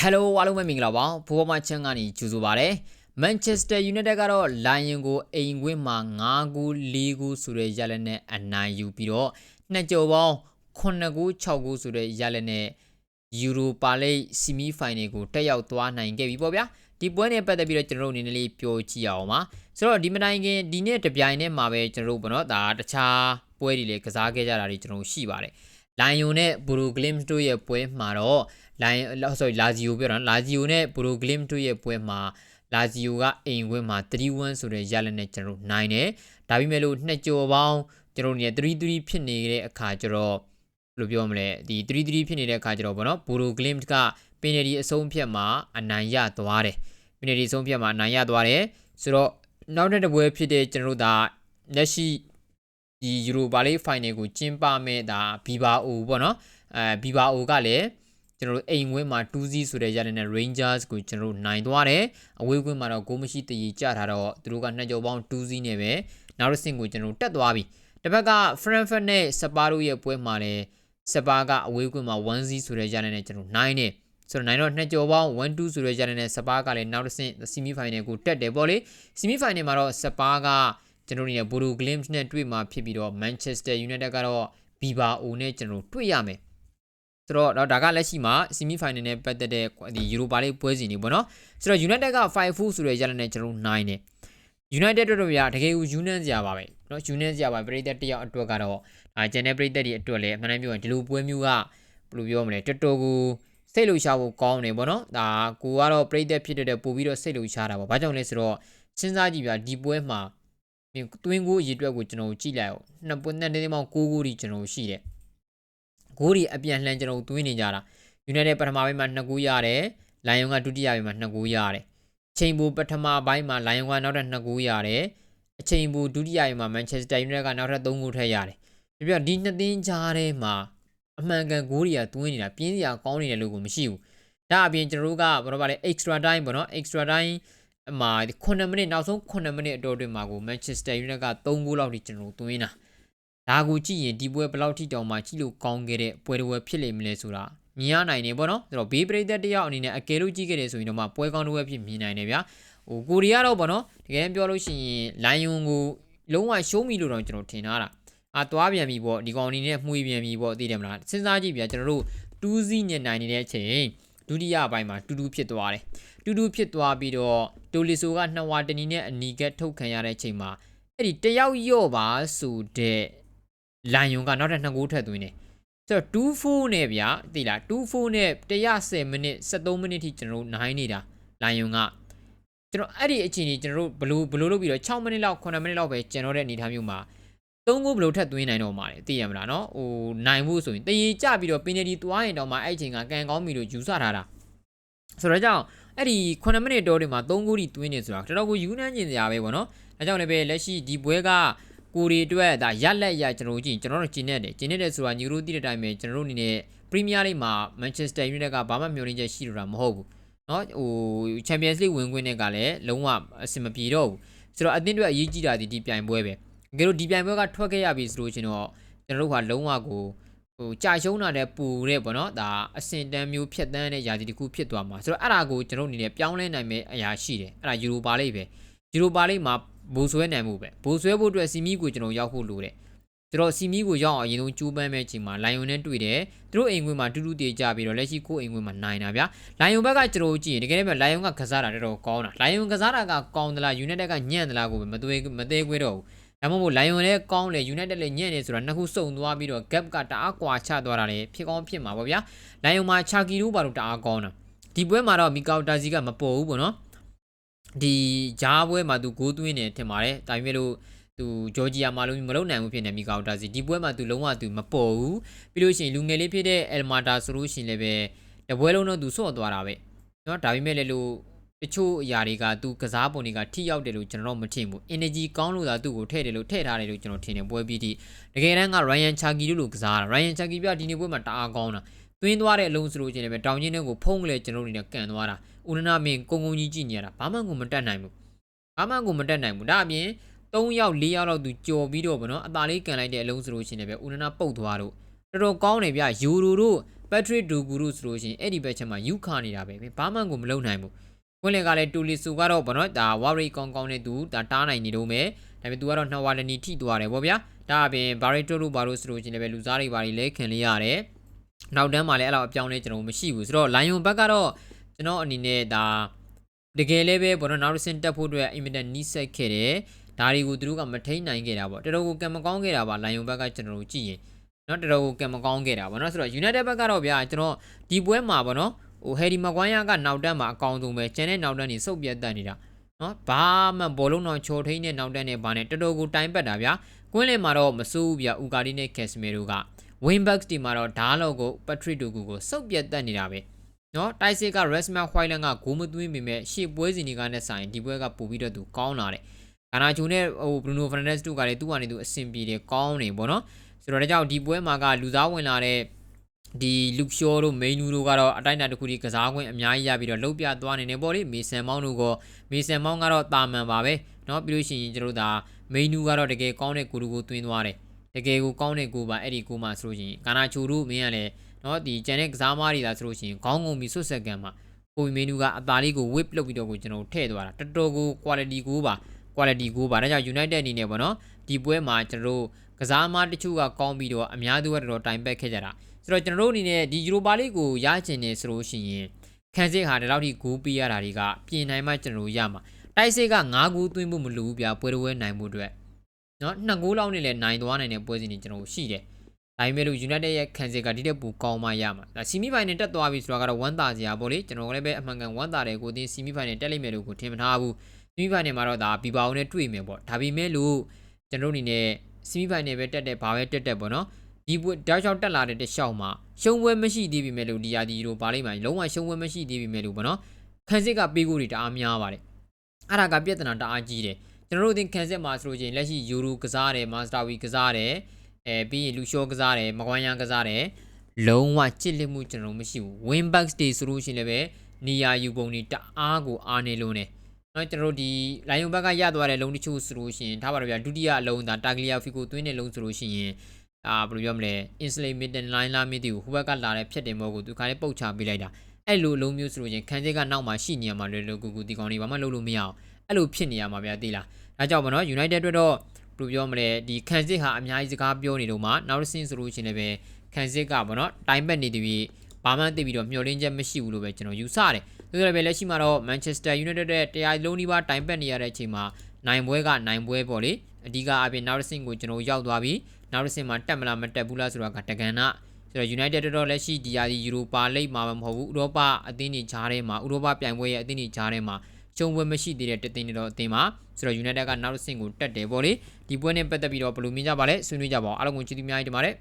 ဟယ်လိုအားလုံးပဲမင်္ဂလာပါဖိုးပေါ်မချန်ကနေကြိုဆိုပါရစေမန်ချက်စတာယူနိုက်တက်ကတော့လိုင်ယန်ကိုအိမ်ခွင်းမှာ9ဂိုး4ဂိုးဆိုတဲ့ရလဒ်နဲ့အနိုင်ယူပြီးတော့နှစ်ကြော်ပေါင်း9ဂိုး6ဂိုးဆိုတဲ့ရလဒ်နဲ့ယူရိုပါလိပ်ဆီမီဖိုင်နယ်ကိုတက်ရောက်သွားနိုင်ခဲ့ပြီပေါ့ဗျာဒီပွဲနဲ့ပတ်သက်ပြီးတော့ကျွန်တော်တို့အနေနဲ့လေးပြောကြည့်အောင်ပါဆိုတော့ဒီမတိုင်ခင်ဒီနေ့တပြိုင်တည်းမှာပဲကျွန်တော်တို့ဘောနော်ဒါတခြားပွဲတွေလည်းကစားခဲ့ကြတာတွေကျွန်တော်တို့ရှိပါတယ်လိုင်ယွန်နဲ့ဘူရိုဂလင်းတို့ရဲ့ပွဲမှာတော့ လိုင်း sorry လာဇီယိုပြောတာလာဇီယိုနဲ့ဘရိုဂလင်းတို့ရဲ့ပွဲမှာလာဇီယိုကအိမ်ဝင်းမှာ3-1ဆိုတဲ့ရလဒ်နဲ့ကျွန်တော်တို့နိုင်တယ်ဒါပေမဲ့လို့နှစ်ကြော်ပေါင်းကျွန်တော်တို့နေ3-3ဖြစ်နေတဲ့အခါကျတော့ဘယ်လိုပြောမလဲဒီ3-3ဖြစ်နေတဲ့အခါကျတော့ဗောနော်ဘရိုဂလင်းကပင်နယ်ဒီအဆုံးဖြတ်မှာအနိုင်ရသွားတယ်ပင်နယ်ဒီအဆုံးဖြတ်မှာအနိုင်ရသွားတယ်ဆိုတော့နောက်တစ်ပွဲဖြစ်တဲ့ကျွန်တော်တို့ဒါလက်ရှိဒီယူရိုပါလိဖိုင်နယ်ကိုကျင်းပမဲ့ဒါဘီဘာအိုပေါ့နော်အဲဘီဘာအိုကလည်း ကျွန်တော်တို့အိမ်ဝင်းမှာ2-0ဆိုတဲ့ရတဲ့နဲ့ Rangers ကိုကျွန်တော်တို့နိုင်သွားတယ်အဝေးကွင်းမှာတော့ဂိုးမရှိတည်ကြထားတော့သူတို့ကနှစ်ကြော်ပေါင်း2-0နဲ့ပဲနောက်တစ်ဆင့်ကိုကျွန်တော်တို့တက်သွားပြီတစ်ဖက်က Frankfurt နဲ့ Spa တို့ရဲ့ပွဲမှာလည်း Spa ကအဝေးကွင်းမှာ1-0ဆိုတဲ့ရတဲ့နဲ့ကျွန်တော်နိုင်တယ်ဆိုတော့နိုင်တော့နှစ်ကြော်ပေါင်း1-2ဆိုတဲ့ရတဲ့နဲ့ Spa ကလည်းနောက်တစ်ဆင့် semi final ကိုတက်တယ်ပေါ့လေ semi final မှာတော့ Spa ကကျွန်တော်တို့ရဲ့ Bodo Glimt နဲ့တွေ့မှာဖြစ်ပြီးတော့ Manchester United ကတော့ Bilbao နဲ့ကျွန်တော်တို့တွေ့ရမယ် ဆိုတော့တော့ဒါကလက်ရှိမှာ semi final နဲ့ပတ်သက်တဲ့ဒီ Europa League ပွဲစဉ်တွေပေါ့နော်ဆိုတော့ United က5-4ဆိုတဲ့ရလနဲ့ကျွန်တော်တို့နိုင်တယ် United တို့တို့ပြတကယ်ကိုယူနန်းစရာပါပဲเนาะယူနန်းစရာပါပရိသတ်တယောက်အတွက်ကတော့အာကျန်တဲ့ပရိသတ်တွေအတွက်လည်းအမှန်တမ်းပြောရင်ဒီလိုပွဲမျိုးကဘယ်လိုပြောမလဲတော်တော်ကိုစိတ်လှုပ်ရှားဖို့ကောင်းတယ်ပေါ့နော်ဒါကိုကတော့ပရိသတ်ဖြစ်တဲ့ပို့ပြီးတော့စိတ်လှုပ်ရှားတာပေါ့ဘာကြောင့်လဲဆိုတော့စဉ်းစားကြည့်ပြဒီပွဲမှာတွင်းကိုအရေးအတွက်ကိုကျွန်တော်ကြည့်လိုက်အောင်နှစ်ပွဲနှစ်တင်းပေါင်း6ဂိုးဒီကျွန်တော်ရှိတယ် ဂိုးဒီအပြန်လှန်ကျွန်တော်တွင်းနေကြတာ United ပထမပိုင်းမှာ2ဂိုးရတယ်လိုင်ယွန်ကဒုတိယပိုင်းမှာ2ဂိုးရတယ်ချိန်ဘူပထမပိုင်းမှာလိုင်ယွန်ကနောက်ထပ်2ဂိုးရတယ်အချိန်ဘူဒုတိယပိုင်းမှာ Manchester United ကနောက်ထပ်3ဂိုးထပ်ရတယ်ပြပြဒီနှစ်သင်းကြားထဲမှာအမှန်ကန်ဂိုးတွေကတွင်းနေတာပြင်းစရာကောင်းနေတယ်လို့ကိုမရှိဘူးဒါအပြင်ကျွန်တော်တို့ကဘာလို့ပါလဲ extra time ပေါ့နော် extra time အမှာ9မိနစ်နောက်ဆုံး9မိနစ်အတော်တွင်မှာကို Manchester United က3ဂိုးလောက်ထိကျွန်တော်တို့တွင်းတာ ဒါကိုကြည့်ရင်ဒီပွဲဘယ်လောက်ထိတောင်မှကြည့်လို့ကောင်းခဲ့တဲ့ပွဲတစ်ပွဲဖြစ်လိမ့်မလဲဆိုတာမြင်ရနိုင်နေပေါ့နော်ဆိုတော့ဘေးပရိသတ်တယောက်အနေနဲ့အကယ်လို့ကြည့်ခဲ့တယ်ဆိုရင်တော့မှပွဲကောင်းတစ်ပွဲဖြစ်မြင်နိုင်တယ်ဗျာဟိုကိုရီးယားတော့ပေါ့နော်တကယ်ပြောလို့ရှိရင်လိုင်ယွန်ကိုလုံးဝရှုံးပြီလို့တော့ကျွန်တော်ထင်ထားတာအာသွားပြန်ပြီပေါ့ဒီကောင်အနေနဲ့မှုေးပြန်ပြီပေါ့သိတယ်မလားစဉ်းစားကြည့်ဗျာကျွန်တော်တို့2စီးညင်နိုင်နေတဲ့အချိန်ဒုတိယပိုင်းမှာတူတူဖြစ်သွားတယ်တူတူဖြစ်သွားပြီးတော့တိုလီဆိုကနှစ်ဝါတနီနဲ့အနီကက်ထုတ်ခံရတဲ့အချိန်မှာအဲ့ဒီတယောက်ယော့ပါဆိုတဲ့ လိုင်ယွန်ကနောက်ထပ်နှစ်ဂိုးထပ်သွင်းတယ်ဆိုတော့2-4နဲ့ဗျာသိလား2-4နဲ့110မိနစ်73မိနစ်ထိကျွန်တော်တို့နိုင်နေတာလိုင်ယွန်ကကျွန်တော်အဲ့ဒီအချိန်ကြီးကျွန်တော်တို့ဘလို့ဘလို့လုပ်ပြီးတော့6မိနစ်လောက်9မိနစ်လောက်ပဲကျွန်တော်တဲ့အနေထားမျိုးမှာသုံးခုဘလို့ထပ်သွင်းနိုင်တော့မှာလေသိရမလားနော်ဟိုနိုင်ဖို့ဆိုရင်တရေကြပြီးတော့ပင်နယ်ဒီသွားရင်တော့မှအဲ့အချိန်ကကန်ကောင်းပြီလို့ယူဆထားတာဆိုတော့ကြောင့်အဲ့ဒီ9မိနစ်တောတွေမှာ3ခုထိသွင်းနေဆိုတာတော်တော်ကိုယူနှမ်းကျင်စရာပဲပေါ့နော်အဲကြောင့်လည်းပဲလက်ရှိဒီပွဲက ကိုရီအတွက်ဒါရက်လက်ရကျွန်တော်တို့ကြည့်ကျွန်တော်တို့ကျင်းနေတယ်ကျင်းနေတယ်ဆိုတာညူရိုတိတဲ့အတိုင်းပဲကျွန်တော်တို့အနေနဲ့ပရီးမီးယားလိမှာမန်ချက်စတာယူနိုက်တက်ကဘာမှမျှော်လင့်ချက်ရှိလို့တာမဟုတ်ဘူးเนาะဟိုချန်ပီယံစ်လိဝင်ခွင့်နဲ့ကလည်းလုံးဝအဆင်မပြေတော့ဘူးဆိုတော့အသင်းတွေအရေးကြီးတာဒီဒီပြိုင်ပွဲပဲငါတို့ဒီပြိုင်ပွဲကထွက်ခဲ့ရပြီဆိုလို့ရှင်တော့ကျွန်တော်တို့ကလုံးဝကိုဟိုကြာရှုံးတာတဲ့ပူတဲ့ပေါ့နော်ဒါအစင်တန်းမျိုးဖြတ်တန်းတဲ့ຢာဒီတစ်ခုဖြစ်သွားမှာဆိုတော့အဲ့ဒါကိုကျွန်တော်အနေနဲ့ပြောင်းလဲနိုင်မယ့်အရာရှိတယ်အဲ့ဒါယူရိုပါလိမ့်ပဲယူရိုပါလိမ့်မှာ ဘိုးဆွဲနိုင်မှုပဲဘိုးဆွဲဖို့အတွက်စီမီကိုကျွန်တော်ရောက်ဖို့လိုတယ်ဆိုတော့စီမီကိုရောက်အောင်အရင်ဆုံးကျိုးပန်းမဲ့ချိန်မှာလိုင်ယွန်နဲ့တွေ့တယ်သူတို့အိမ်ခွင်မှာတူတူတည်ကြပြီးတော့လက်ရှိကိုအိမ်ခွင်မှာနိုင်တာဗျာလိုင်ယွန်ဘက်ကကျွန်တော်ကြည့်ရင်တကယ်လည်းလိုင်ယွန်ကကစားတာတော်တော်ကောင်းတာလိုင်ယွန်ကစားတာကကောင်းသလားယူနိုက်တက်ကညံ့သလားကိုပဲမသွေးမသေးခွဲတော့ဘူးဒါမှမဟုတ်လိုင်ယွန်လည်းကောင်းတယ် United လည်းညံ့နေဆိုတာနှစ်ခုစုံသွားပြီးတော့ gap ကတအားကွာချသွားတာလေဖြစ်ကောင်းဖြစ်မှာပေါ့ဗျာလိုင်ယွန်မှာချာကီတို့ဘာလို့တအားကောင်းတာဒီပွဲမှာတော့မီကာတာစီကမပေါ်ဘူးပေါ့နော် ဒီဂျားပွဲမှာသူဂိုးသွင်းနေထင်ပါတယ်။ဒါပေမဲ့လို့သူဂျော်ဂျီယာမှာလုံးမလုံးနိုင်ဘူးဖြစ်နေမိကောင်တာစီဒီပွဲမှာသူလုံးဝသူမပေါ်ဘူး။ပြီးလို့ရှိရင်လူငယ်လေးဖြစ်တဲ့အယ်မာတာဆိုလို့ရှိရင်လည်းပဲတပွဲလုံးတော့သူဆော့သွားတာပဲ။နော်ဒါပေမဲ့လည်းလို့တချို့အရာတွေကသူကစားပုံတွေကထိရောက်တယ်လို့ကျွန်တော်တို့မထင်ဘူး energy ကောင်းလို့သာသူ့ကိုထည့်တယ်လို့ထည့်ထားတယ်လို့ကျွန်တော်ထင်တယ်ပွဲပြီးတိတကယ်တမ်းက Ryan Chucky တို့လိုကစားတာ Ryan Chucky ပြဒီနေ့ပွဲမှာတအားကောင်းတာ တွင်းသွားတဲ့အလုံးဆိုလို့ချင်းလည်းပဲတောင်ချင်းတွေကိုဖုံးကလေးကျွန်တော်တို့အနေနဲ့ကန်သွားတာဦးနနာမင်းကုံကုံကြီးကြည့်နေရတာဘာမှကိုမတက်နိုင်ဘူးဘာမှကိုမတက်နိုင်ဘူးဒါအပြင်3ယောက်4ယောက်လောက်သူကြော်ပြီးတော့ဗောနော်အသာလေးကန်လိုက်တဲ့အလုံးဆိုလို့ချင်းလည်းပဲဦးနနာပုတ်သွားတော့တော်တော်ကောင်းတယ်ဗျယူရိုတို့ Patrick Duguru ဆိုလို့ရှိရင်အဲ့ဒီဘက်ချက်မှာယူခနေတာပဲပဲဘာမှကိုမလုပ်နိုင်ဘူးကွင်းလင်ကလည်းတူလီဆူကတော့ဗောနော်ဒါဝါရီကောင်းကောင်းနဲ့သူဒါတားနိုင်နေတော့မယ်ဒါပေမဲ့သူကတော့နှစ်ဝါလနီထိသွားတယ်ဗောဗျာဒါအပြင်ဘာရီတိုလိုဘာလို့ဆိုလို့ရှိရင်လည်းလူစားတွေဘာတွေလဲခင်လေးရတယ် နောက်တန်းမှာလည်းအဲ့လောက်အပြောင်းလဲကျွန်တော်မရှိဘူးဆိုတော့ Lion ဘက်ကတော့ကျွန်တော်အနေနဲ့ဒါတကယ်လည်းပဲဗောနော်နောက်တစ်ဆင့်တက်ဖို့အတွက်အင်မတန်နီးစက်ခဲ့တယ်ဒါတွေကိုသူတို့ကမထိန်နိုင်ခဲ့တာဗောတော်တော်ကိုကံမကောင်းခဲ့တာပါ Lion ဘက်ကကျွန်တော်တို့ကြည့်ရင်နော်တော်တော်ကိုကံမကောင်းခဲ့တာဗောနော်ဆိုတော့ United ဘက်ကတော့ဗျာကျွန်တော်ဒီပွဲမှာဗောနော်ဟို Harry Maguire ကနောက်တန်းမှာအကောင်ဆုံးပဲကျန်တဲ့နောက်တန်းနေစုပ်ပြတ်တက်နေတာနော်ဘာမှဘောလုံးတော့ချော်ထိန်တဲ့နောက်တန်းနဲ့ဘာနဲ့တော်တော်ကိုတိုင်ပတ်တာဗျာကွင်းလင်မှာတော့မစိုးဘူးဗျာဥကာဒီနဲ့ Casemiro က Wingbacks တီမှာတော့ဓားလောက်ကို Patrick Dogu ကိုစုပ်ပြတ်တက်နေတာပဲနော်တိုက်စစ်က Rasmus Hojlund ကဂိုးမသွင်းပေမဲ့ရှေ့ပွဲစဉ်တွေကနဲ့ဆိုင်ဒီပွဲကပို့ပြီးတော့သူကောင်းလာတယ်ကာနာချိုနဲ့ဟို Bruno Fernandes တို့ကလည်းသူ့ကနေသူအဆင်ပြေတယ်ကောင်းနေပေါ့နော်ဆိုတော့ဒါကြောင့်ဒီပွဲမှာကလူသားဝင်လာတဲ့ဒီလူရှောတို့မိန်နူတို့ကတော့အတိုင်းအတာတစ်ခုဒီကစားခွင့်အများကြီးရပြီးတော့လှုပ်ပြသွားနေနေပေါ့လေမေဆန်မောင်းတို့ကမေဆန်မောင်းကတော့တာမန်ပါပဲเนาะပြီးလို့ရှိရင်ကျွန်တော်တို့ဒါမိန်နူကတော့တကယ်ကောင်းတဲ့ကိုလူကိုသွင်းသွားတယ် တကယ်ကိုကောင်းတဲ့ကိုပါအဲ့ဒီကိုမှဆိုလို့ရှိရင်ကာနာချိုတို့မင်းကလည်းနော်ဒီကျန်တဲ့ကစားမတွေဒါဆိုလို့ရှိရင်ခေါင်းငုံပြီးဆွတ်ဆက်ကံမှာကိုမင်းနူကအသာလေးကို whip လုပ်ပြီးတော့ကိုကျွန်တော်ထည့်သွားတာတော်တော်ကို quality ကိုပါ quality ကိုပါဒါကြောင့် United အနေနဲ့ပေါ့နော်ဒီပွဲမှာကျွန်တော်တို့ကစားမတချို့ကကောင်းပြီးတော့အများသူကတော်တော်တိုင်ပက်ခဲ့ကြတာဆိုတော့ကျွန်တော်တို့အနေနဲ့ဒီ Europa League ကိုရချင်နေဆိုလို့ရှိရင်ခန်းစစ်ဟာဒီလောက်ထိဂိုးပေးရတာတွေကပြင်နိုင်မှကျွန်တော်တို့ရမှာတိုက်စစ်က9ဂိုးသွင်းဖို့မလိုဘူးဗျာပွဲတော်ဝဲနိုင်ဖို့အတွက် နော်2ဂိုးလောက်နဲ့လည်းနိုင်သွားနိုင်တဲ့ပွဲစဉ်တွေကျွန်တော်တို့ရှိတယ်ဒါပေမဲ့လို့ United ရဲ့ခန်းစစ်ကဒီတက်ပူကောင်းမှရမှာဒါ semi final တက်သွားပြီဆိုတာကတော့ဝမ်းသာစရာပေါ့လေကျွန်တော်လည်းပဲအမှန်ကန်ဝမ်းသာတယ်ကိုတင် semi final တက်လိမ့်မယ်လို့ကိုထင်မထားဘူး semi final မှာတော့ဒါဘီဘာအိုနဲ့တွေ့မယ်ပေါ့ဒါပေမဲ့လို့ကျွန်တော်တို့အနေနဲ့ semi final ပဲတက်တဲ့ဘာပဲတက်တက်ပေါ့နော်ဒီပွဲတောက်လျှောက်တက်လာတဲ့တလျှောက်မှာရှုံးပွဲမရှိသေးပြီမဲ့လို့ဒီယာဒီတို့ပါလိမ့်မှာလုံးဝရှုံးပွဲမရှိသေးပြီမဲ့လို့ပေါ့နော်ခန်းစစ်ကပေးကိုတွေတအားများပါတယ်အဲ့ဒါကပြဿနာတအားကြီးတယ် ကျွန်တော်တို့အသင်ခန်းစစ်မှာဆိုလို့ချင်းလက်ရှိယူရိုကစားတယ်မာစတာဝီကစားတယ်အဲပြီးရင်လူရှောကစားတယ်မကွမ်းရန်ကစားတယ်လုံးဝကြစ်လက်မှုကျွန်တော်မရှိဘူး win back day ဆိုလို့ရှိရင်လည်းပဲနေရာယူပုံတွေတအားကိုအားနေလုံးနေနော်ကျွန်တော်တို့ဒီလိုင်ယွန်ဘက်ကရသွားတဲ့လုံတချို့ဆိုလို့ရှိရင်ထားပါတော့ဗျာဒုတိယအလုံးဒါတာဂလီယာဖီကိုသွင်းတဲ့လုံဆိုလို့ရှိရင်အာဘယ်လိုပြောမလဲ insulate mid line လာမသိဘူးဟိုဘက်ကလာတဲ့ဖြတ်တယ်မဟုတ်ဘူးသူခါလေးပုတ်ချပေးလိုက်တာအဲ့လိုအလုံးမျိုးဆိုလို့ချင်းခန်းစစ်ကနောက်မှာရှိနေရမှာလွယ်လွယ်ကူကူဒီကောင်တွေဘာမှလုပ်လို့မရအောင် အဲ့လိုဖြစ်နေရမှာဗျာသိလားဒါကြောင့်မနော် United အတွက်တော့ဘယ်လိုပြောမလဲဒီခန်းစစ်ဟာအများကြီးစကားပြောနေတော့မှနောက်တစ်ဆင့်ဆိုလို့ချင်းလည်းပဲခန်းစစ်ကဗောနော်တိုင်ပတ်နေတပြီဘာမှသိပြီးတော့မျှော်လင့်ချက်မရှိဘူးလို့ပဲကျွန်တော်ယူဆတယ်ဆိုတော့ပဲလက်ရှိမှာတော့ Manchester United ရဲ့တရားလုံးဒီပါတိုင်ပတ်နေရတဲ့အချိန်မှာနိုင်ပွဲကနိုင်ပွဲပေါ့လေအဓိကအပြင်နောက်တစ်ဆင့်ကိုကျွန်တော်ရောက်သွားပြီနောက်တစ်ဆင့်မှာတက်မလားမတက်ဘူးလားဆိုတာကတကန်နာဆိုတော့ United တော့လက်ရှိဒီယာဒီ Europa League မှာမဟုတ်ဘူးဥရောပအသင်းတွေဂျားထဲမှာဥရောပပြိုင်ပွဲရဲ့အသင်းတွေဂျားထဲမှာ ကျုံပွဲမရှိသေးတဲ့တသင်းတွေတော့အသင်းမှာဆိုတော့ United ကနောက်တစ်ဆင့်ကိုတက်တယ်ပေါ့လေဒီပွဲနဲ့ပတ်သက်ပြီးတော့ဘယ်လိုမြင်ကြပါလဲဆွေးနွေးကြပါအောင်အားလုံးကိုကျေးဇူးများကြီးတင်ပါတယ်